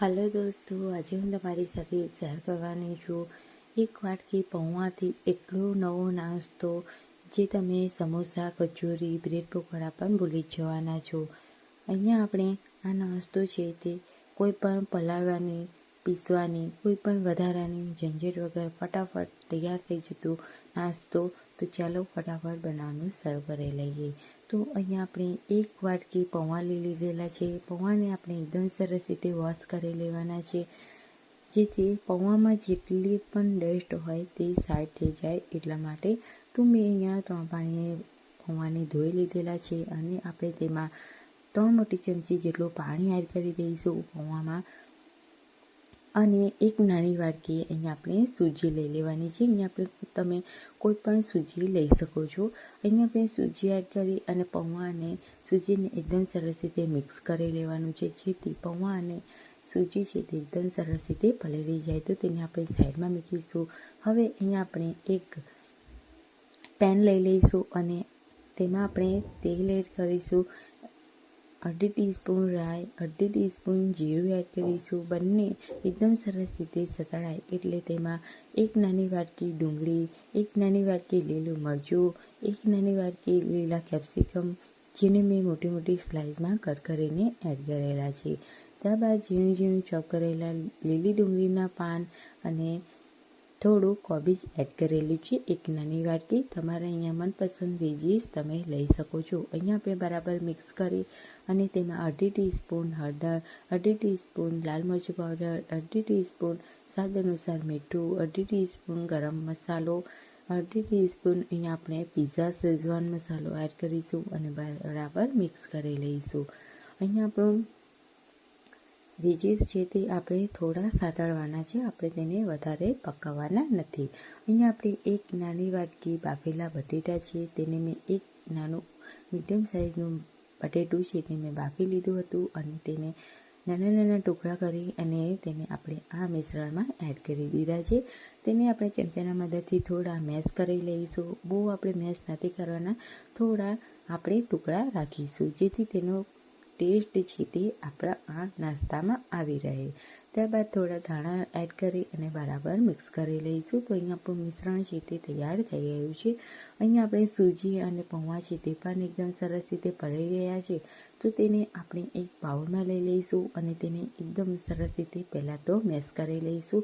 હાલો દોસ્તો, આજે હું તમારી સાથે શેર કરવાની છું એક વાટકી પૌવાથી એટલો નવો નાસ્તો જે તમે સમોસા, કચોરી, બ્રેડ, પકોડા પણ ભૂલી જવાના છો. અહીંયા આપણે આ નાસ્તો છે તે કોઈ પણ પલાળવાની, પીસવાની, કોઈ પણ વધારાની ઝંઝટ વગર ફટાફટ તૈયાર થઈ જતું નાસ્તો. તો ચાલો ફટાફટ બનાવવાનું શરૂ કરી લઈએ. તો અહીંયા આપણે એક વાટકી પૌવા લઈ લીધેલા છે. પૌવાને આપણે એકદમ સરસ રીતે વોશ કરી લેવાના છે. જેથી પૌવામાં જેટલી પણ ડસ્ટ હોય તે સાઈડ થઈ જાય એટલા માટે તો મેં અહીંયા ત્રણ પાણીએ પૌવાને ધોઈ લીધેલા છે. અને આપણે તેમાં ત્રણ મોટી ચમચી જેટલું પાણી એડ કરી દઈશું પૌવામાં અને એક નાની વાટકી અહીંયા આપણે સૂજી લઈ લેવાની છે. અહીંયા આપણે તમે કોઈ પણ સૂજી લઈ શકો છો. અહીંયા આપણે સૂજી એડ કરી અને પૌવા અને સૂજીને એકદમ સરસ રીતે મિક્સ કરી લેવાનું છે. જેથી પૌવા અને સૂજી છે તે એકદમ સરસ રીતે પલળી જાય. તો તેને આપણે સાઈડમાં મૂકીશું. હવે અહીંયા આપણે એક પેન લઈ લઈશું અને તેમાં આપણે તેલ એડ કરીશું. અડધી ટીસ્પૂન રાઈ, અડધી ટીસ્પૂન જીરું એડ કરીશું. બંને એકદમ સરસ રીતે સતળાય એટલે તેમાં એક નાની વાટકી ડુંગળી, એક નાની વાટકી લીલું મરચું, એક નાની વાટકી લીલા કેપ્સિકમ જેને મેં મોટી મોટી સ્લાઇસમાં કટ કરીને એડ કરેલા છે. ત્યારબાદ ઝીણું ઝીણું ચોપ કરેલા લીલી ડુંગળીના પાન અને થોડું કોબીજ એડ કરેલું છે. એક નાની વાટકી. તમારે અહીંયા મનપસંદ વેજીસ તમે લઈ શકો છો. અહીંયા આપણે બરાબર મિક્સ કરી અને તેમાં અઢી ટીસ્પૂન હળદર, અઢી ટીસ્પૂન લાલ મરચું પાવડર, અઢી ટીસ્પૂન સ્વાદ અનુસાર મીઠું, અઢી ટીસ્પૂન ગરમ મસાલો, અઢી ટીસ્પૂન અહીંયા આપણે પીઝા શેઝવાન મસાલો એડ કરીશું અને બરાબર મિક્સ કરી લઈશું. અહીંયા આપણું વેજીસ છે તે આપણે થોડા સાતળવાના છે, આપણે તેને વધારે પકાવવાના નથી. અહીંયા આપણે એક નાની વાટકી બાફેલા બટેટા છે, તેને મેં એક નાનું મીડિયમ સાઇઝનું બટેટું છે તે મેં બાફી લીધું હતું અને તેને નાના નાના ટુકડા કરી અને તેને આપણે આ મિશ્રણમાં એડ કરી દીધા છે. તેને આપણે ચમચાના મદદથી થોડા મેશ કરી લઈશું. બહુ આપણે મેશ નથી કરવાના, થોડા આપણે ટુકડા રાખીશું, જેથી તેનો ટેસ્ટ છે તે આપણા આ નાસ્તામાં આવી રહે. ત્યારબાદ થોડા ધાણા એડ કરી અને બરાબર મિક્સ કરી લઈશું. તો અહીંયા આપણું મિશ્રણ છે તે તૈયાર થઈ ગયું છે. અહીંયા આપણે સૂજી અને પૌવા છે તે પણ એકદમ સરસ રીતે ભરાઈ ગયા છે. તો તેને આપણે એક બાઉલમાં લઈ લઈશું અને તેને એકદમ સરસ રીતે પહેલાં તો મેશ કરી લઈશું,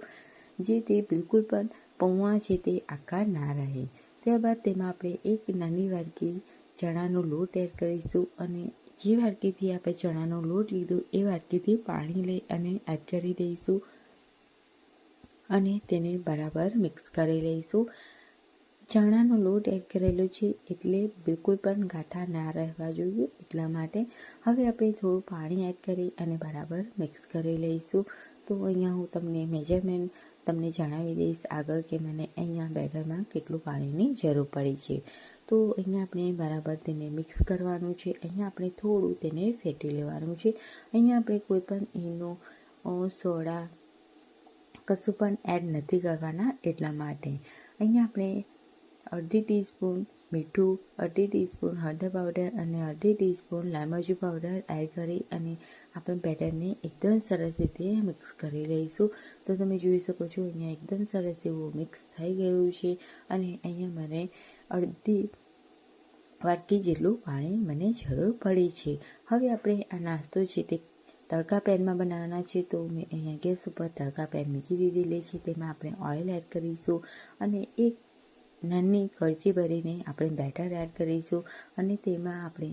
જે તે બિલકુલ પણ પૌવા છે તે આકાર ના રહે. ત્યારબાદ તેમાં આપણે એક નાની વાડકી ચણાનો લોટ એડ કરીશું અને જે વાટકીથી આપણે ચણાનો લોટ લીધો એ વાટકીથી પાણી લઈ અને એડ કરી દઈશું અને તેને બરાબર મિક્સ કરી લઈશું. ચણાનો લોટ એડ કરેલો છે એટલે બિલકુલ પણ ગાંઠા ના રહેવા જોઈએ એટલા માટે હવે આપણે થોડું પાણી એડ કરી અને બરાબર મિક્સ કરી લઈશું. તો અહીંયા હું તમને મેજરમેન્ટ તમને જણાવી દઈશ આગળ કે મને અહીંયા બેટરમાં કેટલું પાણીની જરૂર પડી છે. તો અહીંયા આપણે બરાબર તેને મિક્સ કરવાનું છે. અહીંયા આપણે થોડું તેને ફેટી લેવાનું છે. અહીંયા આપણે કોઈ પણ એનો સોડા કશું પણ એડ નથી કરવાના એટલા માટે. અહીંયા આપણે અડધી ટીસ્પૂન મીઠું, અડધી ટીસ્પૂન હળદર પાવડર અને અડધી ટીસ્પૂન લાલ મરચું પાવડર એડ કરી અને આપણે બેટરને એકદમ સરસ રીતે મિક્સ કરી લઈશું. તો તમે જોઈ શકો છો, અહીંયા એકદમ સરસ એવું મિક્સ થઈ ગયું છે. અને અહીંયા મને અડધી વાટકી જેટલું પાણી મને જરૂર પડી છે. હવે આપણે આ નાસ્તો છે તે તડકા પેનમાં બનાવવાના છે તો મેં અહીંયા ગેસ ઉપર તડકા પેન મૂકી દીધેલી છે. તેમાં આપણે ઓઇલ એડ કરીશું અને એક નાની કળચી ભરીને આપણે બેટર એડ કરીશું અને તેમાં આપણે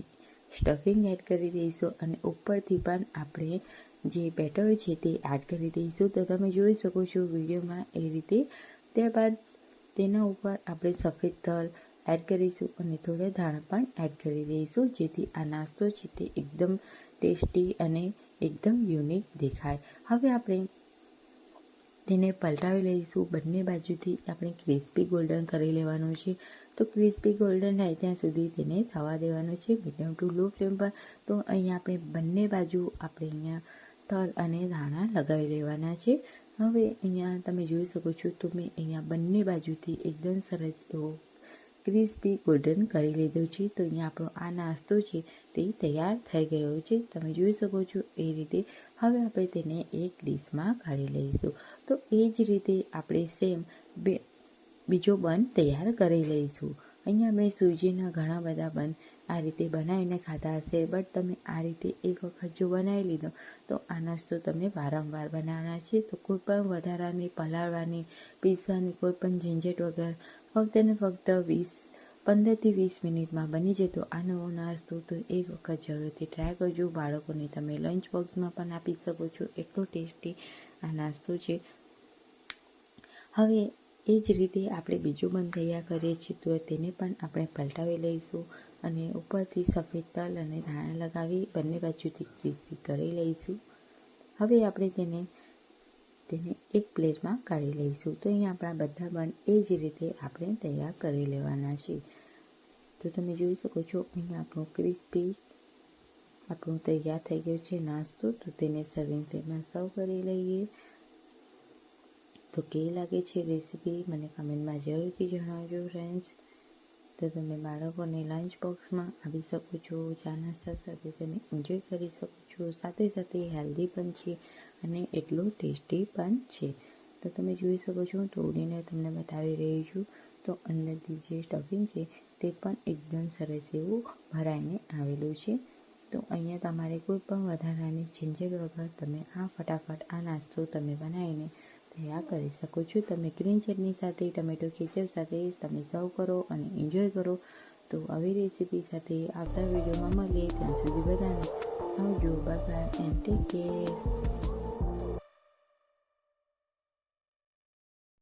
સ્ટફિંગ એડ કરી દઈશું અને ઉપરથી પણ આપણે જે બેટર છે તે એડ કરી દઈશું. તો તમે જોઈ શકો છો વિડીયોમાં એ રીતે ત્યારબાદ તેના ઉપર આપણે સફેદ તલ એડ કરીશું અને થોડા ધાણા પણ એડ કરી દઈશું, જેથી આ નાસ્તો છે તે એકદમ ટેસ્ટી અને એકદમ યુનિક દેખાય. હવે આપણે તેને પલટાવી લઈશું. બંને બાજુથી આપણે ક્રિસ્પી ગોલ્ડન કરી લેવાનું છે. તો ક્રિસ્પી ગોલ્ડન થાય ત્યાં સુધી તેને થવા દેવાનું છે. મીડિયમ ટુ લો ફ્લેમ પર. તો અહીંયા આપણે બંને બાજુ આપણે અહીંયા તલ અને ધાણા લગાવી લેવાના છે. હવે અહીંયા તમે જોઈ શકો છો તો મેં અહીંયા બંને બાજુથી એકદમ સરસ એવો ક્રિસ્પી ગોલ્ડન કરી લીધું છે. તો અહીંયા આપણો આ નાસ્તો છે તે તૈયાર થઈ ગયો છે. તમે જોઈ શકો છો એ રીતે હવે આપણે તેને એક ડીશમાં કાઢી લઈશું. તો એ જ રીતે આપણે સેમ બીજો બન તૈયાર કરી લઈશું. અહીંયા મેં સૂજીના ઘણા બધા બન આ રીતે બનાવીને ખાધા હશે બટ તમે આ રીતે એક વખત જો બનાવી લીધો, તો આ નાસ્તો તમે વારંવાર બનાવવાના છે. તો કોઈ પણ વધારાની પલાળવાની પીસવાની કોઈ પણ ઝંઝટ વગર ફક્ત ને ફક્ત વીસ પંદરથી વીસ મિનિટમાં બની જતો આ નવો નાસ્તો તો એક વખત જરૂરથી ટ્રાય કરજો. બાળકોને તમે લંચ બોક્સમાં પણ આપી શકો છો. એટલો ટેસ્ટી આ નાસ્તો છે. હવે એ જ રીતે આપણે બીજું બંધ તૈયાર કરીએ છીએ તો તેને પણ આપણે પલટાવી લઈશું. અને ઉપરથી સફેદ તલ અને ધાણા લગાવી બંને બાજુથી ક્રિસ્પી કરી લઈશું. હવે આપણે તેને તેને એક પ્લેટમાં કાઢી લઈશું. તો અહીંયા આપણા બધા બન એ જ રીતે આપણે તૈયાર કરી લેવાના છે. તો તમે જોઈ શકો છો, અહીંયા આપણું ક્રિસ્પી આપણું તૈયાર થઈ ગયું છે નાસ્તો. તો તેને સર્વિંગ પ્લેટમાં સર્વ કરી લઈએ. તો કેવી લાગે છે રેસીપી મને કમેન્ટમાં જરૂરથી જણાવજો ફ્રેન્ડ્સ તો તમે બાળકોને લંચ બોક્સમાં આવી શકો છો, ચા નાસ્તા સાથે તમે એન્જોય કરી શકો છો. સાથે સાથે હેલ્ધી પણ છે અને એટલું ટેસ્ટી પણ છે. તો તમે જોઈ શકો છો, તોડીને તમને બતાવી રહી છું. તો અંદરથી જે સ્ટફિંગ છે તે પણ એકદમ સરસ એવું ભરાઈને આવેલું છે. તો અહીંયા તમારે કોઈ પણ વધારાની ઝંઝટ વગર તમે આ ફટાફટ આ નાસ્તો તમે બનાવીને તૈયાર કરી શકો છો. તમે ગ્રીન ચટણી સાથે ટમેટો કેચપ સાથે તમે સર્વ કરો અને એન્જોય કરો. તો આવી રેસીપી સાથે આવતા વિડીયોમાં મળીએ. ત્યાં સુધી બધાને આવજો. Bye bye and take care